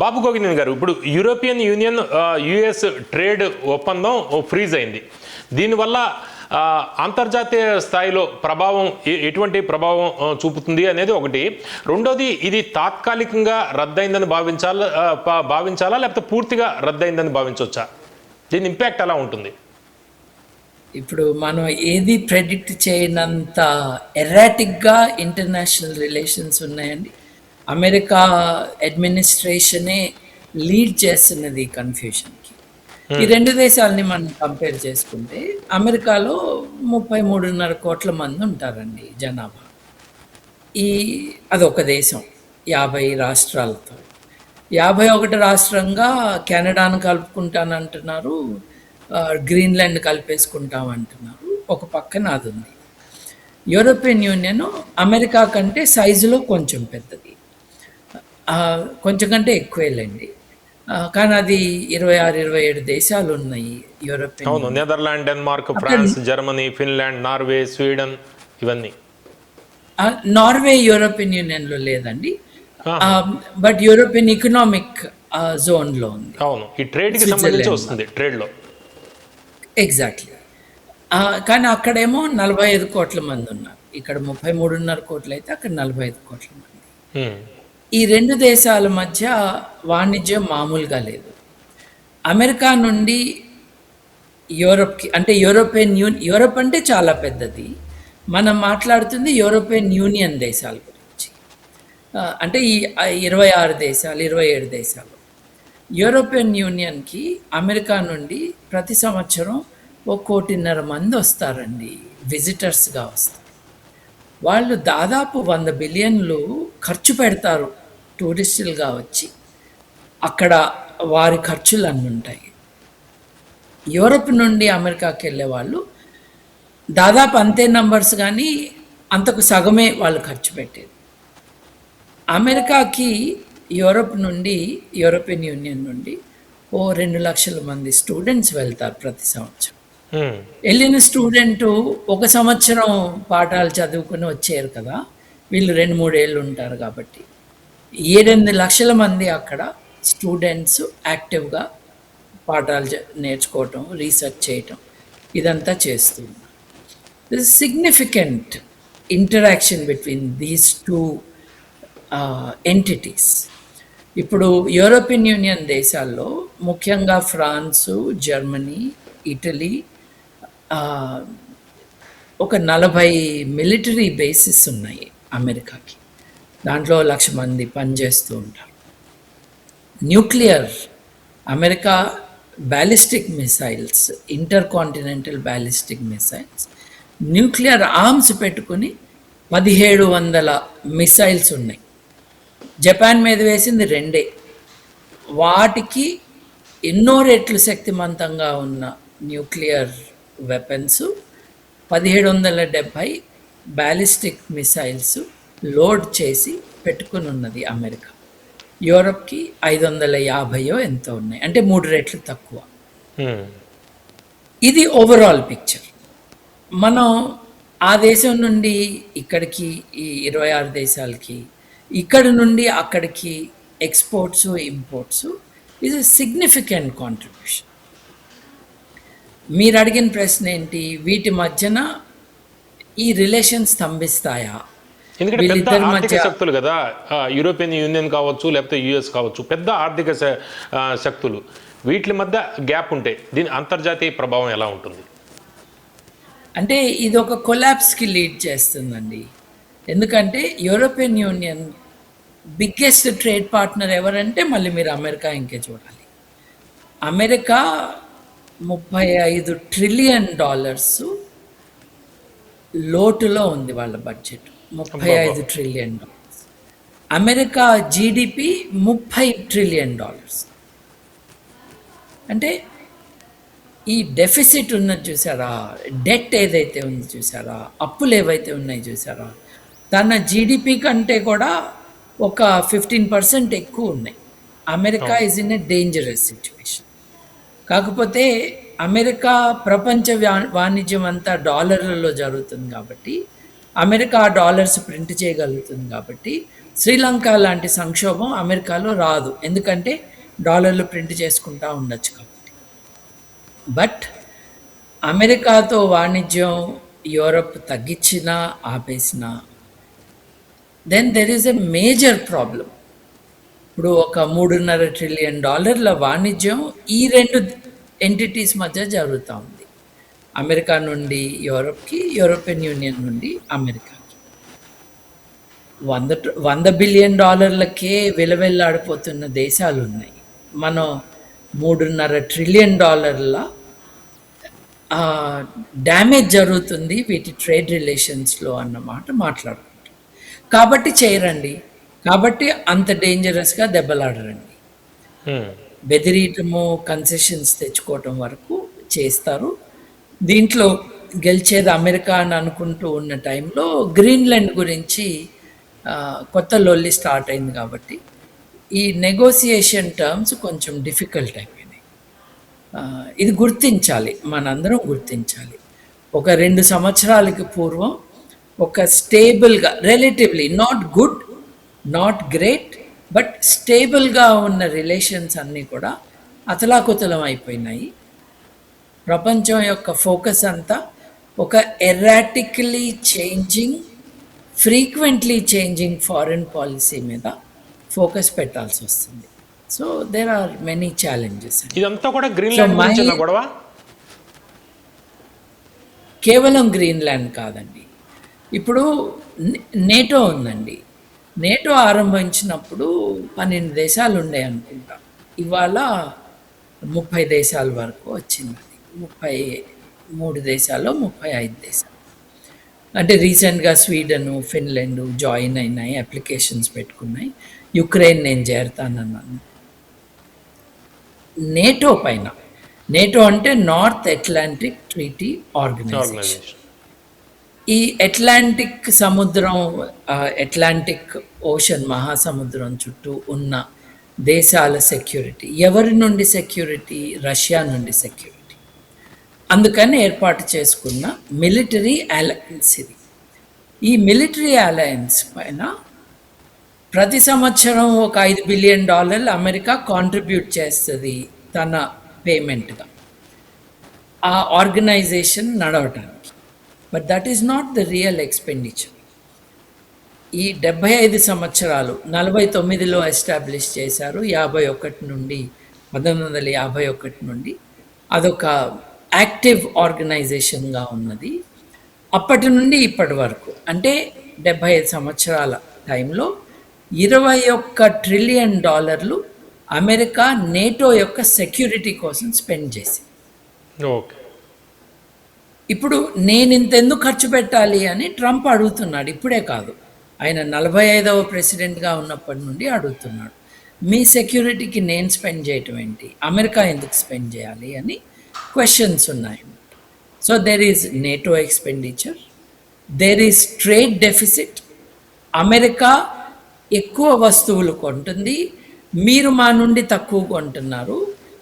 బాబు గోగినేని గారు ఇప్పుడు European union US trade ఒప్పందం freeze అయింది. దీనివల్ల అంతర్జాతీయ స్థాయిలో ప్రభావం ఎటువంటి ప్రభావం చూపుతుంది అనేది ఒకటి. రెండోది ఇది తాత్కాలికంగా రద్దయిందని భావించాలా భావించాలా లేకపోతే పూర్తిగా రద్దయిందని భావించవచ్చా? దీని ఇంపాక్ట్ ఎలా ఉంటుంది? ఇప్పుడు మనం ఏది ప్రెడిక్ట్ చేయనంత ఎరాటిక్గా ఇంటర్నేషనల్ రిలేషన్స్ ఉన్నాయండి. అమెరికా అడ్మినిస్ట్రేషనే లీడ్ చేస్తున్నది ఈ కన్ఫ్యూషన్కి. ఈ రెండు దేశాలని మనం కంపేర్ చేసుకుంటే అమెరికాలో ముప్పై మూడున్నర కోట్ల మంది ఉంటారండి జనాభా. ఈ అదొక దేశం యాభై రాష్ట్రాలతో. యాభై ఒకటి రాష్ట్రంగా కెనడాను కలుపుకుంటానంటున్నారు గ్రీన్లాండ్ కలిపేసుకుంటాం అంటున్నారు ఒక పక్కన అది ఉంది యూరోపియన్ యూనియన్ అమెరికా కంటే సైజులో కొంచెం పెద్దది. కొంచెం కంటే ఎక్కువేలేండి. కానీ అది ఇరవై ఆరు ఇరవై ఏడు దేశాలు ఉన్నాయి యూరోపియన్ అవును Netherland Denmark France Germany Finland Norway Sweden ఇవన్నీ. నార్వే యూరోపియన్ యూనియన్లో లేదండి. బట్ యూరోపియన్ ఎకనామిక్ జోన్లో ఉంది. అవును ఈ ట్రేడ్కి సంబంధించి వస్తుంది ట్రేడ్లో. ఎగ్జాక్ట్లీ కానీ అక్కడేమో నలభై ఐదు కోట్ల మంది ఉన్నారు. ఇక్కడ ముప్పై మూడున్నర కోట్లు అయితే అక్కడ నలభై ఐదు కోట్ల మంది. ఈ రెండు దేశాల మధ్య వాణిజ్యం మామూలుగా లేదు. అమెరికా నుండి యూరోప్కి అంటే యూరోపియన్ యూన్ యూరోప్ అంటే చాలా పెద్దది. మనం మాట్లాడుతుంది యూరోపియన్ యూనియన్ దేశాల గురించి. అంటే ఈ ఇరవై ఆరు దేశాలు ఇరవై ఏడు దేశాలు. యూరోపియన్ యూనియన్కి అమెరికా నుండి ప్రతి సంవత్సరం ఒక కోటిన్నర మంది వస్తారండి విజిటర్స్గా వస్తారు. వాళ్ళు దాదాపు వంద బిలియన్లు ఖర్చు పెడతారు. టూరిస్టులుగా వచ్చి అక్కడ వారి ఖర్చులు అన్నీ ఉంటాయి యూరప్ నుండి అమెరికాకి వెళ్ళే వాళ్ళు దాదాపు అంతే నంబర్స్ కానీ అంతకు సగమే వాళ్ళు ఖర్చు పెట్టేది. అమెరికాకి యూరప్ నుండి యూరోపియన్ యూనియన్ నుండి ఓ రెండు లక్షల మంది స్టూడెంట్స్ వెళ్తారు ప్రతి సంవత్సరం. వెళ్ళిన స్టూడెంట్ ఒక సంవత్సరం పాఠాలు చదువుకుని వచ్చారు కదా వీళ్ళు రెండు మూడేళ్ళు ఉంటారు కాబట్టి. ఏడెనిమిది లక్షల మంది అక్కడ స్టూడెంట్స్ యాక్టివ్గా పాఠాలు నేర్చుకోవటం రీసెర్చ్ చేయటం ఇదంతా చేస్తుంది this significant interaction between these two entities ఇప్పుడు యూరోపియన్ యూనియన్ దేశాల్లో ముఖ్యంగా ఫ్రాన్సు జర్మనీ ఇటలీ ఒక నలభై మిలిటరీ బేసిస్ ఉన్నాయి అమెరికాకి. దాంట్లో లక్ష మంది పనిచేస్తూ ఉంటారు. Nuclear America ballistic missiles intercontinental ballistic missiles nuclear arms పెట్టుకుని పదిహేడు వందల మిసైల్స్ ఉన్నాయి. జపాన్ మీద వేసింది రెండే. వాటికి ఎన్నో రెట్లు శక్తివంతంగా ఉన్న న్యూక్లియర్ వెపన్స్ పదిహేడు వందల డెబ్భై బ్యాలిస్టిక్ మిసైల్స్ లోడ్ చేసి పెట్టుకుని ఉన్నది అమెరికా. యూరప్కి ఐదు వందల యాభైయో ఎంతో ఉన్నాయి. అంటే మూడు రెట్లు తక్కువ. ఇది ఓవరాల్ పిక్చర్ మనం ఆ దేశం నుండి ఇక్కడికి ఈ ఇరవై ఆరు దేశాలకి ఇక్కడ నుండి అక్కడికి ఎక్స్పోర్ట్స్ ఇంపోర్ట్స్ ఇది సిగ్నిఫికెంట్ కాంట్రిబ్యూషన్ మీరు అడిగిన ప్రశ్న ఏంటి? వీటి మధ్యన ఈ రిలేషన్ స్తంభిస్తాయా? ఎందుకంటే పెద్ద ఆర్థిక శక్తులు కదా యూరోపియన్ యూనియన్ కావచ్చు లేకపోతే యుఎస్ కావచ్చు పెద్ద ఆర్థిక శక్తులు. వీటి మధ్య గ్యాప్ ఉంటే దీని అంతర్జాతీయ ప్రభావం ఎలా ఉంటుంది? అంటే ఇది ఒక కొలాప్స్కి లీడ్ చేస్తుందండి. ఎందుకంటే European union biggest trade partner ఎవరంటే మళ్ళీ మీరు అమెరికా ఇంకే చూడాలి. అమెరికా ముప్పై ఐదు ట్రిలియన్ డాలర్స్ లోటులో ఉంది వాళ్ళ బడ్జెట్ ముప్పై ఐదు ట్రిలియన్ డాలర్స్ అమెరికా జీడిపి ముప్పై ట్రిలియన్ డాలర్స్ అంటే ఈ డెఫిసిట్ ఉన్నది చూసారా? డెట్ ఏదైతే ఉంది చూసారా? అప్పులు ఏవైతే ఉన్నాయి చూసారా? తన జీడిపి కంటే కూడా ఒక ఫిఫ్టీన్ పర్సెంట్ ఎక్కువ ఉన్నాయి. America is in a dangerous situation కాకపోతే అమెరికా ప్రపంచ వాణిజ్యం అంతా డాలర్లలో జరుగుతుంది కాబట్టి అమెరికా డాలర్స్ ప్రింట్ చేయగలుగుతుంది కాబట్టి శ్రీలంక లాంటి సంక్షోభం అమెరికాలో రాదు. ఎందుకంటే డాలర్లు ప్రింట్ చేసుకుంటా ఉండొచ్చు కాబట్టి. బట్ అమెరికాతో వాణిజ్యం యూరప్ తగ్గించినా ఆపేసినా then there is a major problem ఇప్పుడు ఒక మూడున్నర ట్రిలియన్ డాలర్ల వాణిజ్యం ఈ రెండు ఎంటిటీస్ మధ్య జరుగుతూ ఉంది. అమెరికా నుండి యూరప్కి యూరోపియన్ యూనియన్ నుండి అమెరికాకి వంద వంద బిలియన్ డాలర్లకే విలవెల్లాడిపోతున్న దేశాలు ఉన్నాయి మనం మూడున్నర ట్రిలియన్ డాలర్ల డ్యామేజ్ జరుగుతుంది వీటి ట్రేడ్ రిలేషన్స్లో అన్నమాట మాట్లాడుకుంటాం. కాబట్టి చేయరండి. కాబట్టి అంత డేంజరస్గా దెబ్బలాడరండి. బెదిరియటము కన్సెషన్స్ తెచ్చుకోవటం వరకు చేస్తారు. దీంట్లో గెలిచేది అమెరికా అని అనుకుంటూ ఉన్న టైంలో గ్రీన్లాండ్ గురించి కొత్త లొల్లి స్టార్ట్ అయింది కాబట్టి ఈ నెగోసియేషన్ టర్మ్స్ కొంచెం డిఫికల్ట్ అయిపోయినాయి. ఇది గుర్తించాలి మనందరం గుర్తించాలి. ఒక రెండు సంవత్సరాలకి పూర్వం ఒక స్టేబుల్గా relatively not good not great but స్టేబుల్గా ఉన్న రిలేషన్స్ అన్నీ కూడా అతలాకుతలం అయిపోయినాయి. ప్రపంచం యొక్క ఫోకస్ అంతా ఒక erratically changing frequently changing foreign policy మీద ఫోకస్ పెట్టాల్సి వస్తుంది. So there are many challenges ఇదంతా కూడా గ్రీన్లాండ్ గొడవ? కేవలం గ్రీన్లాండ్ కాదండి. ఇప్పుడు నేటో ఉందండి. నేటో ఆరంభించినప్పుడు పన్నెండు దేశాలు ఉండే అనుకుంటా. ఇవాళ ముప్పై దేశాల వరకు వచ్చింది. ముప్పై మూడు దేశాల్లో ముప్పై ఐదు దేశాలు. అంటే రీసెంట్గా స్వీడను ఫిన్లాండ్ జాయిన్ అయినాయి అప్లికేషన్స్ పెట్టుకున్నాయి. యుక్రెయిన్ నేను చేరతానన్నాను. నేటో పైన. నేటో అంటే నార్త్ అట్లాంటిక్ ట్రీటీ ఆర్గనైజేషన్. ఈ అట్లాంటిక్ సముద్రం అట్లాంటిక్ ఓషన్ మహాసముద్రం చుట్టూ ఉన్న దేశాల సెక్యూరిటీ ఎవరి నుండి సెక్యూరిటీ? రష్యా నుండి సెక్యూరిటీ. అందుకని ఏర్పాటు చేసుకున్న మిలిటరీ అలయన్స్ ఇది. ఈ మిలిటరీ అలయన్స్ పైన ప్రతి సంవత్సరం ఒక ఐదు బిలియన్ డాలర్లు అమెరికా కాంట్రిబ్యూట్ చేస్తుంది తన పేమెంట్గా ఆ ఆర్గనైజేషన్ నడవటానికి. But that is not the real expenditure ఈ డెబ్భై ఐదు సంవత్సరాలు నలభై తొమ్మిదిలో ఎస్టాబ్లిష్ చేశారు యాభై ఒకటి నుండి పంతొమ్మిది వందల యాభై ఒకటి నుండి. అదొక యాక్టివ్ ఆర్గనైజేషన్గా ఉన్నది. అప్పటి నుండి ఇప్పటి వరకు అంటే డెబ్భై ఐదు సంవత్సరాల టైంలో ఇరవై ఒక్క ట్రిలియన్ డాలర్లు అమెరికా నేటో యొక్క సెక్యూరిటీ కోసం స్పెండ్ చేసింది. ఓకే. ఇప్పుడు నేను ఇంతెందుకు ఖర్చు పెట్టాలి అని ట్రంప్ అడుగుతున్నాడు. ఇప్పుడే కాదు ఆయన నలభై ఐదవ ప్రెసిడెంట్గా ఉన్నప్పటి నుండి అడుగుతున్నాడు. మీ సెక్యూరిటీకి నేను స్పెండ్ చేయటం ఏంటి? అమెరికా ఎందుకు స్పెండ్ చేయాలి అని క్వశ్చన్స్ ఉన్నాయి. So there is NATO expenditure there is trade deficit America ఎక్కువ వస్తువులు కొంటుంది మీరు మా నుండి తక్కువ కొంటున్నారు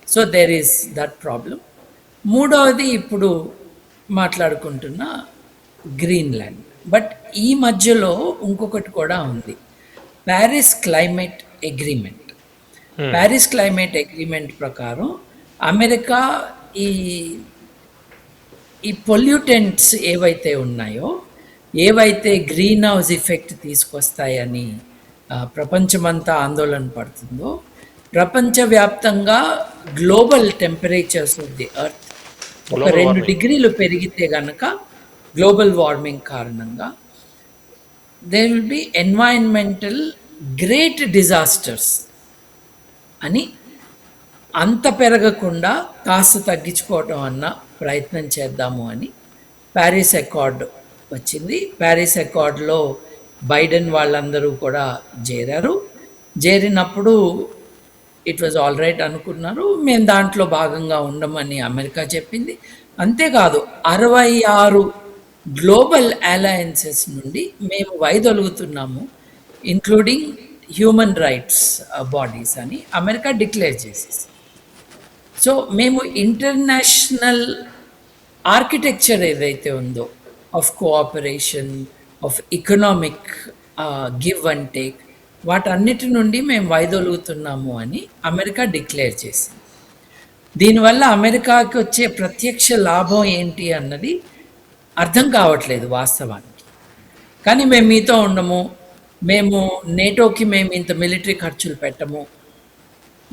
so there is that problem మూడవది ఇప్పుడు మాట్లాడుకుంటున్న గ్రీన్లాండ్ బట్ ఈ మధ్యలో ఇంకొకటి కూడా ఉంది Paris climate agreement Paris climate agreement ప్రకారం అమెరికా ఈ ఈ పొల్యూటెంట్స్ ఏవైతే ఉన్నాయో ఏవైతే గ్రీన్ హౌస్ ఎఫెక్ట్ తీసుకొస్తాయని ప్రపంచమంతా ఆందోళన పడుతుందో ప్రపంచవ్యాప్తంగా global temperatures of the earth ఒక రెండు. డిగ్రీలు పెరిగితే గనక గ్లోబల్ వార్మింగ్ కారణంగా they will be environmental great disasters అని అంత పెరగకుండా కాస్త తగ్గించుకోవటం అన్న ప్రయత్నం చేద్దాము అని ప్యారిస్ అకార్డ్ వచ్చింది. ప్యారిస్ అకార్డ్లో బైడెన్ వాళ్ళందరూ కూడా చేరారు. చేరినప్పుడు ఇట్ వాజ్ ఆల్ రైట్ అనుకున్నారు. మేము దాంట్లో భాగంగా ఉండమని అమెరికా చెప్పింది. అంతేకాదు అరవై ఆరు గ్లోబల్ అలయన్సెస్ నుండి మేము వైదొలుగుతున్నాము ఇంక్లూడింగ్ హ్యూమన్ రైట్స్ బాడీస్ అని అమెరికా డిక్లేర్ చేసేసి సో మేము ఇంటర్నేషనల్ ఆర్కిటెక్చర్ ఏదైతే ఉందో of cooperation of economic give and take వాటన్నిటి నుండి మేము వైదొలుగుతున్నాము అని అమెరికా డిక్లేర్ చేసింది. దీనివల్ల అమెరికాకి వచ్చే ప్రత్యక్ష లాభం ఏంటి అన్నది అర్థం కావట్లేదు వాస్తవానికి. కానీ మేము మీతో ఉండము మేము నేటోకి మేము ఇంత మిలిటరీ ఖర్చులు పెట్టము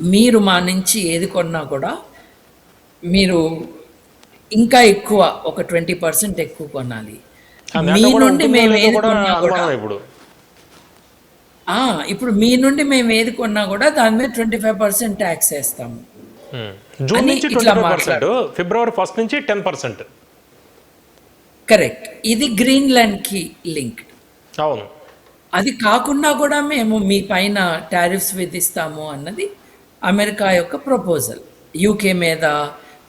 మీరు మా నుంచి ఏది కొన్నా కూడా మీరు ఇంకా ఎక్కువ ఒక ట్వంటీ పర్సెంట్ ఎక్కువ కొనాలి. మీ నుండి మేము ఏది కొన్నా కూడా ఇప్పుడు? ఆ, ఇప్పుడు మీ నుండి మేము ఏది కొన్నా కూడా దాని మీద ట్వంటీ ఫైవ్ పర్సెంట్ ట్యాక్స్ వేస్తాము. జూన్ నుంచి ఫిబ్రవరి ఫస్ట్ నుంచి టెన్ పర్సెంట్. కరెక్ట్. ఇది గ్రీన్లాండ్కి లింక్డ్. అవును. అది కాకుండా కూడా మేము మీ పైన టారిఫ్స్ విధిస్తాము అన్నది అమెరికా యొక్క ప్రపోజల్. యూకే మీద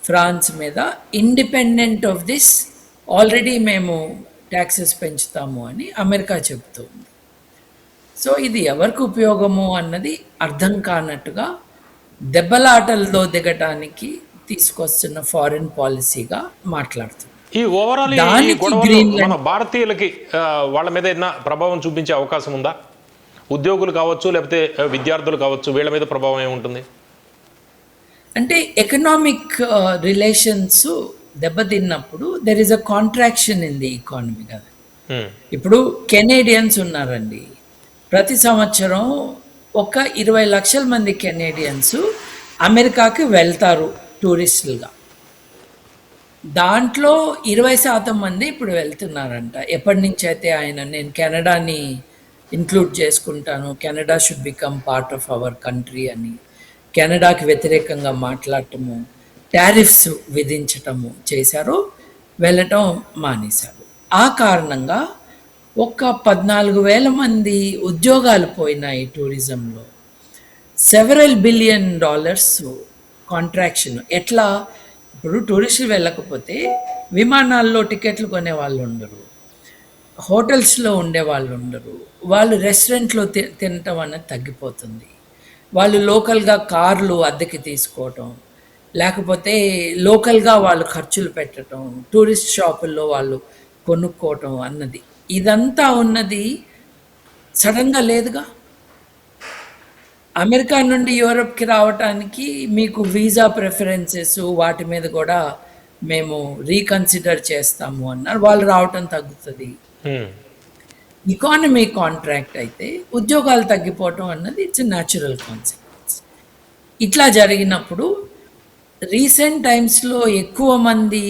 ఫ్రాన్స్ మీద ఇండిపెండెంట్ ఆఫ్ దిస్ ఆల్రెడీ మేము ట్యాక్సెస్ పెంచుతాము అని అమెరికా చెబుతుంది సో ఇది ఎవరికి ఉపయోగము అన్నది అర్థం కానట్టుగా దెబ్బలాటల్లో దిగటానికి తీసుకొస్తున్న ఫారిన్ పాలసీగా మాట్లాడుతుంది. ఈ ఓవరాల్ మన భారతీయులకి వాళ్ళ మీద ఏదైనా ప్రభావం చూపించే అవకాశం ఉందా? ఉద్యోగులు కావచ్చు లేకపోతే విద్యార్థులు కావచ్చు వీళ్ళ మీద ప్రభావం ఏముంటుంది? అంటే economic relations దెబ్బతిన్నప్పుడు there is a contraction in the economy కదా. ఉమ్. ఇప్పుడు కెనేడియన్స్ ఉన్నారండి. ప్రతి సంవత్సరం ఒక ఇరవై లక్షల మంది కెనేడియన్స్ అమెరికాకి వెళ్తారు టూరిస్టులుగా. దాంట్లో ఇరవై శాతం మంది ఇప్పుడు వెళ్తున్నారంట. ఎప్పటి నుంచి అయితే ఆయన నేను కెనడాని ఇంక్లూడ్ చేసుకుంటాను. Canada should become part of our country అని. కెనడాకి వ్యతిరేకంగా మాట్లాడటము టారిఫ్స్ విధించటము చేశారు వెళ్ళటం మానేశారు. ఆ కారణంగా ఒక పద్నాలుగు వేల మంది ఉద్యోగాలు పోయినాయి టూరిజంలో. సెవరల్ బిలియన్ డాలర్స్ కాంట్రాక్షన్ ఎట్లా? ఇప్పుడు టూరిస్టులు వెళ్ళకపోతే విమానాల్లో టికెట్లు కొనే వాళ్ళు ఉండరు. హోటల్స్లో ఉండే వాళ్ళు ఉండరు. వాళ్ళు రెస్టారెంట్లో తి తినటం అనేది తగ్గిపోతుంది. వాళ్ళు లోకల్గా కార్లు అద్దెకి తీసుకోవటం లేకపోతే లోకల్గా వాళ్ళు ఖర్చులు పెట్టడం టూరిస్ట్ షాపుల్లో వాళ్ళు కొనుక్కోవటం అన్నది. ఇదంతా ఉన్నది సడన్గా లేదుగా? అమెరికా నుండి యూరప్కి రావటానికి మీకు వీసా ప్రిఫరెన్సెస్ వాటి మీద కూడా మేము రీకన్సిడర్ చేస్తాము అన్నారు. వాళ్ళు రావటం తగ్గుతుంది. Hmm. ఇకానమీ కాంట్రాక్ట్ అయితే ఉద్యోగాలు తగ్గిపోవటం అన్నది ఇట్స్ న్యాచురల్ కాన్సిక్వెన్స్ ఇట్లా జరిగినప్పుడు రీసెంట్ టైమ్స్లో ఎక్కువ మంది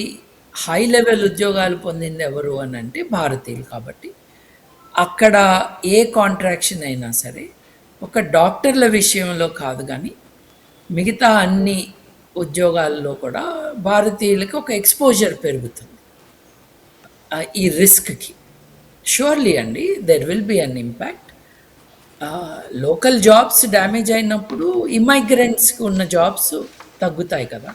హై లెవెల్ ఉద్యోగాలు పొందింది ఎవరు అని అంటే భారతీయులు కాబట్టి అక్కడ ఏ కాంట్రాక్షన్ అయినా సరే ఒక డాక్టర్ల విషయంలో కాదు కానీ మిగతా అన్ని ఉద్యోగాల్లో కూడా భారతీయులకి ఒక ఎక్స్పోజర్ పెరుగుతుంది. ఈ రిస్క్కి షూర్లీ అండి there will be an impact local jobs damage అయినప్పుడు ఇమైగ్రెంట్స్కి ఉన్న జాబ్స్ తగ్గుతాయి కదా.